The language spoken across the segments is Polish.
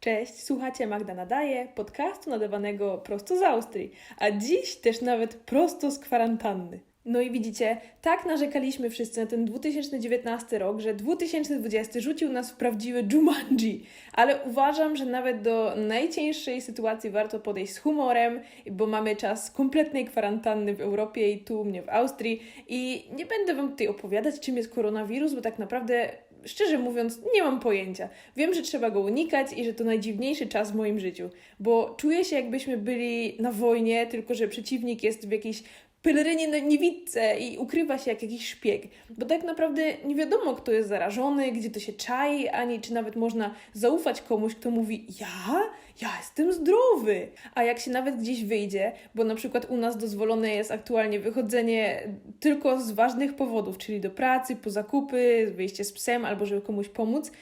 Cześć, słuchacie Magda Nadaje, podcastu nadawanego prosto z Austrii, a dziś też nawet prosto z kwarantanny. No i widzicie, tak narzekaliśmy wszyscy na ten 2019 rok, że 2020 rzucił nas w prawdziwe Jumanji. Ale uważam, że nawet do najcięższej sytuacji warto podejść z humorem, bo mamy czas kompletnej kwarantanny w Europie i tu u mnie w Austrii. I nie będę Wam tutaj opowiadać, czym jest koronawirus, bo tak naprawdę szczerze mówiąc, nie mam pojęcia. Wiem, że trzeba go unikać i że to najdziwniejszy czas w moim życiu, bo czuję się, jakbyśmy byli na wojnie, tylko że przeciwnik jest w jakiejś pelerynie na niewidce i ukrywa się jak jakiś szpieg. Bo tak naprawdę nie wiadomo, kto jest zarażony, gdzie to się czai, ani czy nawet można zaufać komuś, kto mówi: Ja? Ja jestem zdrowy. A jak się nawet gdzieś wyjdzie, bo na przykład u nas dozwolone jest aktualnie wychodzenie tylko z ważnych powodów, czyli do pracy, po zakupy, wyjście z psem albo żeby komuś pomóc.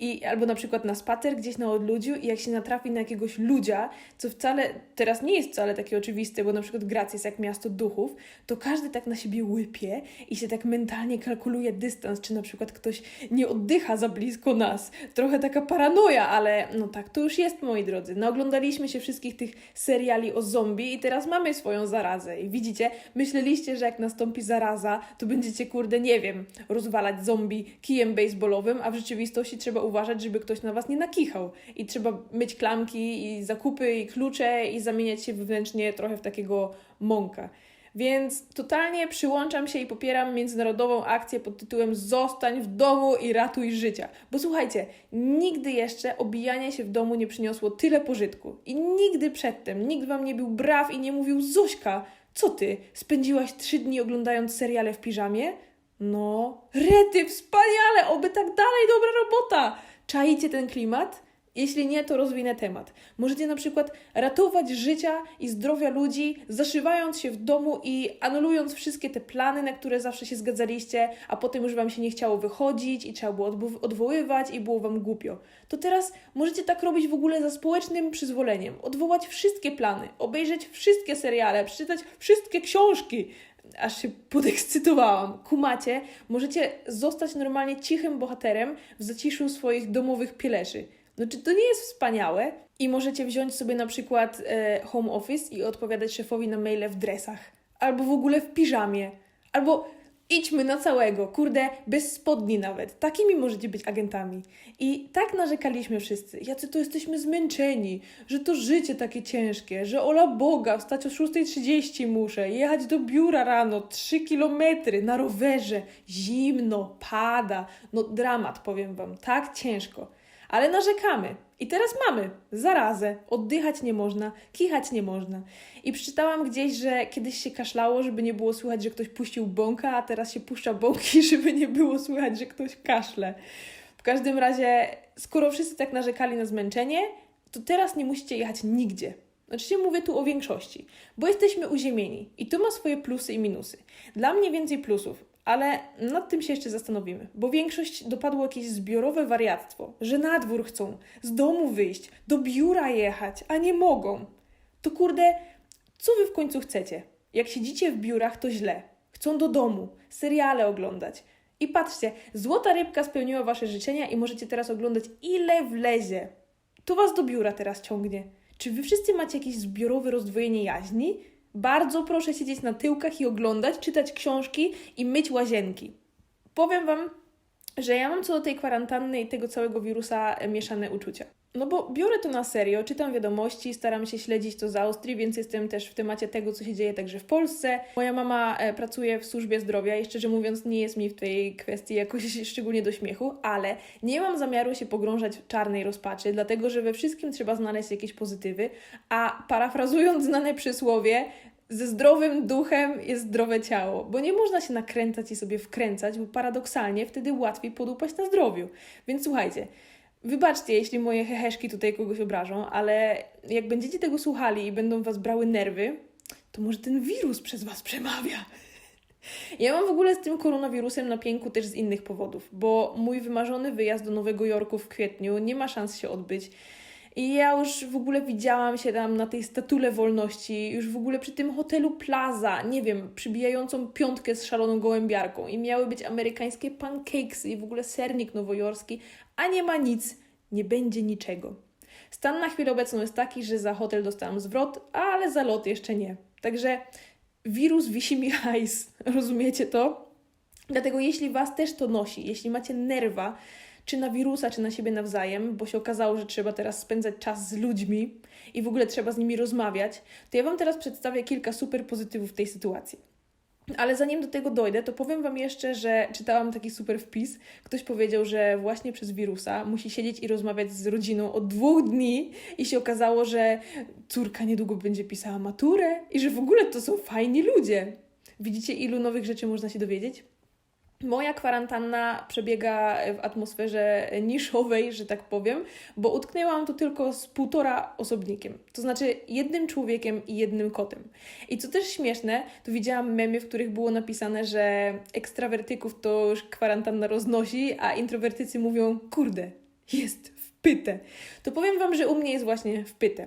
I, albo na przykład na spacer gdzieś na odludziu i jak się natrafi na jakiegoś ludzia, co wcale teraz nie jest wcale takie oczywiste, bo na przykład Grac jest jak miasto duchów, to każdy tak na siebie łypie i się tak mentalnie kalkuluje dystans, czy na przykład ktoś nie oddycha za blisko nas. Trochę taka paranoja, ale no tak to już jest, moi drodzy. Naoglądaliśmy się wszystkich tych seriali o zombie i teraz mamy swoją zarazę. I widzicie, myśleliście, że jak nastąpi zaraza, to będziecie, kurde, nie wiem, rozwalać zombie kijem baseballowym, a w rzeczywistości trzeba uważać, żeby ktoś na was nie nakichał. I trzeba myć klamki i zakupy i klucze i zamieniać się wewnętrznie trochę w takiego mąka. Więc totalnie przyłączam się i popieram międzynarodową akcję pod tytułem Zostań w domu i ratuj życia. Bo słuchajcie, nigdy jeszcze obijanie się w domu nie przyniosło tyle pożytku. I nigdy przedtem nikt wam nie był braw i nie mówił Zośka, co ty, spędziłaś trzy dni oglądając seriale w piżamie? No, rety, wspaniale, oby tak dalej, dobra robota. Czaicie ten klimat? Jeśli nie, to rozwinę temat. Możecie na przykład ratować życia i zdrowia ludzi, zaszywając się w domu i anulując wszystkie te plany, na które zawsze się zgadzaliście, a potem już Wam się nie chciało wychodzić i trzeba było odwoływać i było Wam głupio. To teraz możecie tak robić w ogóle za społecznym przyzwoleniem. Odwołać wszystkie plany, obejrzeć wszystkie seriale, przeczytać wszystkie książki, aż się podekscytowałam. Kumacie, możecie zostać normalnie cichym bohaterem w zaciszu swoich domowych pieleszy. No czy to nie jest wspaniałe? I możecie wziąć sobie na przykład e, home office i odpowiadać szefowi na maile w dresach. Albo w ogóle w piżamie. Albo idźmy na całego, kurde, bez spodni nawet. Takimi możecie być agentami. I tak narzekaliśmy wszyscy, jacy to jesteśmy zmęczeni, że to życie takie ciężkie, że ola Boga, wstać o 6.30 muszę, jechać do biura rano, 3 kilometry na rowerze, zimno, pada. No dramat, powiem Wam, tak ciężko. Ale narzekamy. I teraz mamy zarazę, oddychać nie można, kichać nie można. I przeczytałam gdzieś, że kiedyś się kaszlało, żeby nie było słychać, że ktoś puścił bąka, a teraz się puszcza bąki, żeby nie było słychać, że ktoś kaszle. W każdym razie, skoro wszyscy tak narzekali na zmęczenie, to teraz nie musicie jechać nigdzie. Oczywiście mówię tu o większości, bo jesteśmy uziemieni i to ma swoje plusy i minusy. Dla mnie więcej plusów, ale nad tym się jeszcze zastanowimy, bo większość dopadło jakieś zbiorowe wariactwo, że na dwór chcą, z domu wyjść, do biura jechać, a nie mogą. To kurde, co wy w końcu chcecie? Jak siedzicie w biurach, to źle. Chcą do domu, seriale oglądać. I patrzcie, złota rybka spełniła wasze życzenia i możecie teraz oglądać ile wlezie. To was do biura teraz ciągnie. Czy wy wszyscy macie jakieś zbiorowe rozdwojenie jaźni? Bardzo proszę siedzieć na tyłkach i oglądać, czytać książki i myć łazienki. Powiem Wam, że ja mam co do tej kwarantanny i tego całego wirusa e, mieszane uczucia. No bo biorę to na serio, czytam wiadomości, staram się śledzić to z Austrii, więc jestem też w temacie tego, co się dzieje także w Polsce. Moja mama e, pracuje w służbie zdrowia i szczerze mówiąc nie jest mi w tej kwestii jakoś szczególnie do śmiechu, ale nie mam zamiaru się pogrążać w czarnej rozpaczy, dlatego że we wszystkim trzeba znaleźć jakieś pozytywy, a parafrazując znane przysłowie, ze zdrowym duchem jest zdrowe ciało, bo nie można się nakręcać i sobie wkręcać, bo paradoksalnie wtedy łatwiej podupaść na zdrowiu. Więc słuchajcie, wybaczcie, jeśli moje heheszki tutaj kogoś obrażą, ale jak będziecie tego słuchali i będą was brały nerwy, to może ten wirus przez was przemawia. Ja mam w ogóle z tym koronawirusem na pięku też z innych powodów, bo mój wymarzony wyjazd do Nowego Jorku w kwietniu nie ma szans się odbyć. I ja już w ogóle widziałam się tam na tej statule wolności, już w ogóle przy tym hotelu Plaza, nie wiem, przybijającą piątkę z szaloną gołębiarką. I miały być amerykańskie pancakesy i w ogóle sernik nowojorski, a nie ma nic, nie będzie niczego. Stan na chwilę obecną jest taki, że za hotel dostałam zwrot, ale za lot jeszcze nie. Także wirus wisi mi hajs, rozumiecie to? Dlatego jeśli Was też to nosi, jeśli macie nerwa, czy na wirusa, czy na siebie nawzajem, bo się okazało, że trzeba teraz spędzać czas z ludźmi i w ogóle trzeba z nimi rozmawiać, to ja Wam teraz przedstawię kilka super pozytywów tej sytuacji. Ale zanim do tego dojdę, to powiem Wam jeszcze, że czytałam taki super wpis. Ktoś powiedział, że właśnie przez wirusa musi siedzieć i rozmawiać z rodziną od dwóch dni i się okazało, że córka niedługo będzie pisała maturę i że w ogóle to są fajni ludzie. Widzicie, ilu nowych rzeczy można się dowiedzieć? Moja kwarantanna przebiega w atmosferze niszowej, że tak powiem, bo utknęłam tu tylko z półtora osobnikiem, to znaczy jednym człowiekiem i jednym kotem. I co też śmieszne, to widziałam memy, w których było napisane, że ekstrawertyków to już kwarantanna roznosi, a introwertycy mówią, kurde, jest w pytę. To powiem Wam, że u mnie jest właśnie w pytę.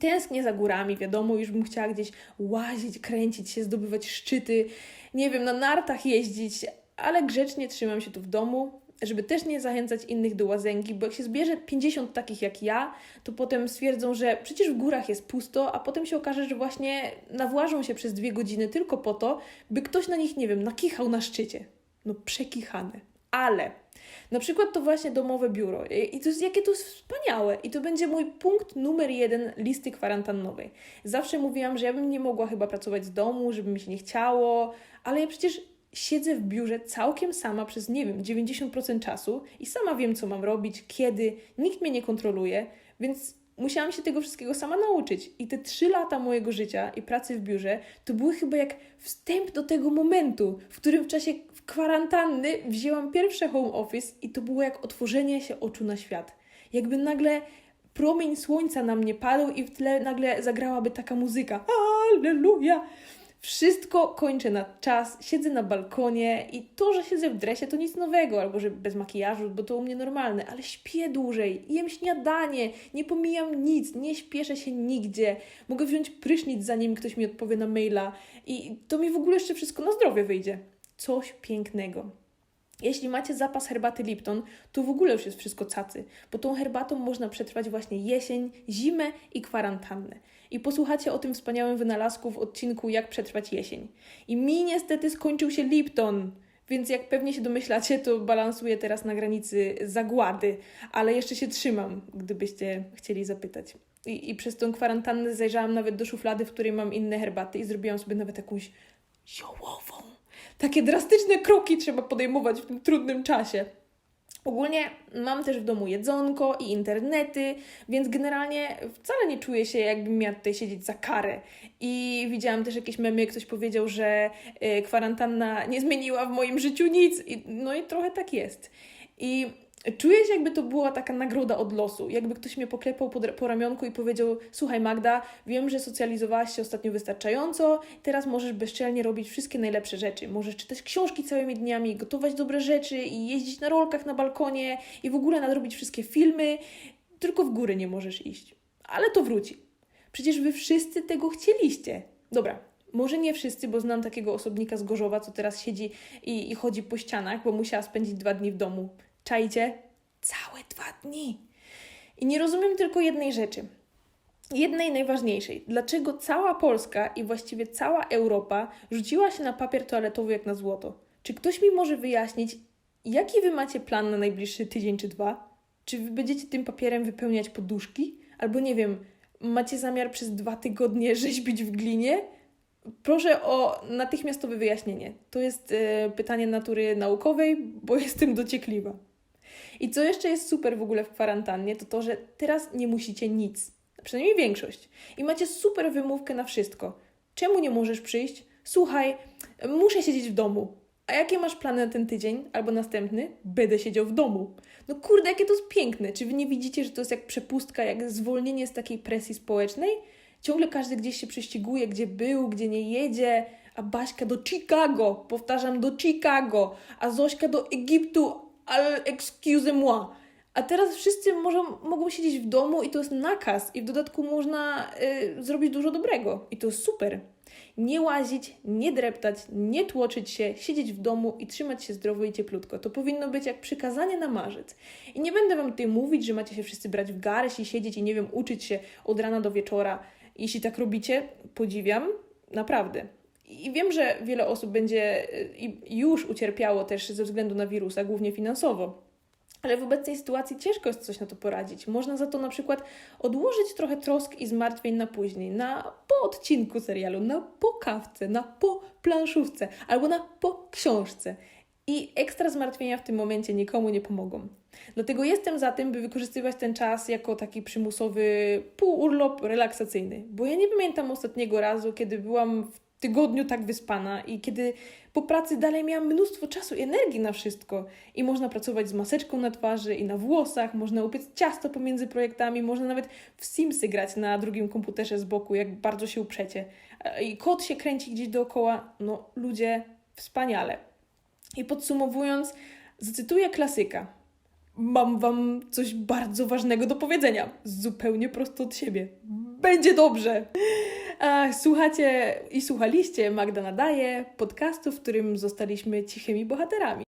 Tęsknię za górami, wiadomo, już bym chciała gdzieś łazić, kręcić się, zdobywać szczyty, nie wiem, na nartach jeździć, ale grzecznie trzymam się tu w domu, żeby też nie zachęcać innych do łazenki, bo jak się zbierze 50 takich jak ja, to potem stwierdzą, że przecież w górach jest pusto, a potem się okaże, że właśnie nawłażą się przez dwie godziny tylko po to, by ktoś na nich, nie wiem, nakichał na szczycie. No przekichane. Ale na przykład to właśnie domowe biuro. I to jest, jakie to jest wspaniałe. I to będzie mój punkt numer jeden listy kwarantannowej. Zawsze mówiłam, że ja bym nie mogła chyba pracować z domu, żeby mi się nie chciało, ale ja przecież siedzę w biurze całkiem sama przez, nie wiem, 90% czasu i sama wiem, co mam robić, kiedy, nikt mnie nie kontroluje, więc musiałam się tego wszystkiego sama nauczyć. I te trzy lata mojego życia i pracy w biurze to były chyba jak wstęp do tego momentu, w którym w czasie kwarantanny wzięłam pierwsze home office i to było jak otworzenie się oczu na świat. Jakby nagle promień słońca na mnie padł i w tle nagle zagrałaby taka muzyka. Alleluja! Wszystko kończę na czas, siedzę na balkonie i to, że siedzę w dresie, to nic nowego, albo że bez makijażu, bo to u mnie normalne, ale śpię dłużej, jem śniadanie, nie pomijam nic, nie śpieszę się nigdzie, mogę wziąć prysznic, zanim ktoś mi odpowie na maila i to mi w ogóle jeszcze wszystko na zdrowie wyjdzie. Coś pięknego. Jeśli macie zapas herbaty Lipton, to w ogóle już jest wszystko cacy, bo tą herbatą można przetrwać właśnie jesień, zimę i kwarantannę. I posłuchacie o tym wspaniałym wynalazku w odcinku Jak przetrwać jesień. I mi niestety skończył się Lipton, więc jak pewnie się domyślacie, to balansuję teraz na granicy zagłady, ale jeszcze się trzymam, gdybyście chcieli zapytać. I, I przez tą kwarantannę zajrzałam nawet do szuflady, w której mam inne herbaty i zrobiłam sobie nawet jakąś ziołową. Takie drastyczne kroki trzeba podejmować w tym trudnym czasie. Ogólnie mam też w domu jedzonko i internety, więc generalnie wcale nie czuję się, jakbym miała tutaj siedzieć za karę. I widziałam też jakieś memy, ktoś powiedział, że y, kwarantanna nie zmieniła w moim życiu nic. I, no i trochę tak jest. I Czuję się, jakby to była taka nagroda od losu. Jakby ktoś mnie poklepał po, po ramionku i powiedział: Słuchaj, Magda, wiem, że socjalizowałaś się ostatnio wystarczająco, teraz możesz bezczelnie robić wszystkie najlepsze rzeczy. Możesz czytać książki całymi dniami, gotować dobre rzeczy i jeździć na rolkach na balkonie i w ogóle nadrobić wszystkie filmy, tylko w góry nie możesz iść. Ale to wróci. Przecież wy wszyscy tego chcieliście. Dobra, może nie wszyscy, bo znam takiego osobnika z Gorzowa, co teraz siedzi i, i chodzi po ścianach, bo musiała spędzić dwa dni w domu. Czajcie? Całe dwa dni. I nie rozumiem tylko jednej rzeczy. Jednej najważniejszej. Dlaczego cała Polska i właściwie cała Europa rzuciła się na papier toaletowy jak na złoto? Czy ktoś mi może wyjaśnić, jaki wy macie plan na najbliższy tydzień czy dwa? Czy wy będziecie tym papierem wypełniać poduszki? Albo nie wiem, macie zamiar przez dwa tygodnie rzeźbić w glinie? Proszę o natychmiastowe wyjaśnienie. To jest y, pytanie natury naukowej, bo jestem dociekliwa. I co jeszcze jest super w ogóle w kwarantannie, to to, że teraz nie musicie nic. Przynajmniej większość. I macie super wymówkę na wszystko. Czemu nie możesz przyjść? Słuchaj, muszę siedzieć w domu. A jakie masz plany na ten tydzień albo następny? Będę siedział w domu. No kurde, jakie to jest piękne. Czy wy nie widzicie, że to jest jak przepustka, jak zwolnienie z takiej presji społecznej? Ciągle każdy gdzieś się prześciguje, gdzie był, gdzie nie jedzie, a Baśka do Chicago, powtarzam, do Chicago, a Zośka do Egiptu, ale excuse moi. A teraz wszyscy możą, mogą siedzieć w domu i to jest nakaz, i w dodatku można y, zrobić dużo dobrego. I to jest super. Nie łazić, nie dreptać, nie tłoczyć się, siedzieć w domu i trzymać się zdrowo i cieplutko. To powinno być jak przykazanie na marzec. I nie będę Wam tutaj mówić, że macie się wszyscy brać w garść i siedzieć i nie wiem, uczyć się od rana do wieczora. Jeśli tak robicie, podziwiam, naprawdę. I wiem, że wiele osób będzie y, już ucierpiało też ze względu na wirusa, głównie finansowo. Ale w obecnej sytuacji ciężko jest coś na to poradzić. Można za to na przykład odłożyć trochę trosk i zmartwień na później, na po odcinku serialu, na po kawce, na po planszówce albo na po książce. I ekstra zmartwienia w tym momencie nikomu nie pomogą. Dlatego jestem za tym, by wykorzystywać ten czas jako taki przymusowy półurlop relaksacyjny. Bo ja nie pamiętam ostatniego razu, kiedy byłam w tygodniu tak wyspana i kiedy po pracy dalej miałam mnóstwo czasu i energii na wszystko. I można pracować z maseczką na twarzy i na włosach, można upiec ciasto pomiędzy projektami, można nawet w Simsy grać na drugim komputerze z boku, jak bardzo się uprzecie. E, I kot się kręci gdzieś dookoła. No, ludzie, wspaniale. I podsumowując, zacytuję klasyka. Mam wam coś bardzo ważnego do powiedzenia. Zupełnie prosto od siebie będzie dobrze. Słuchacie i słuchaliście Magda Nadaje, podcastu, w którym zostaliśmy cichymi bohaterami.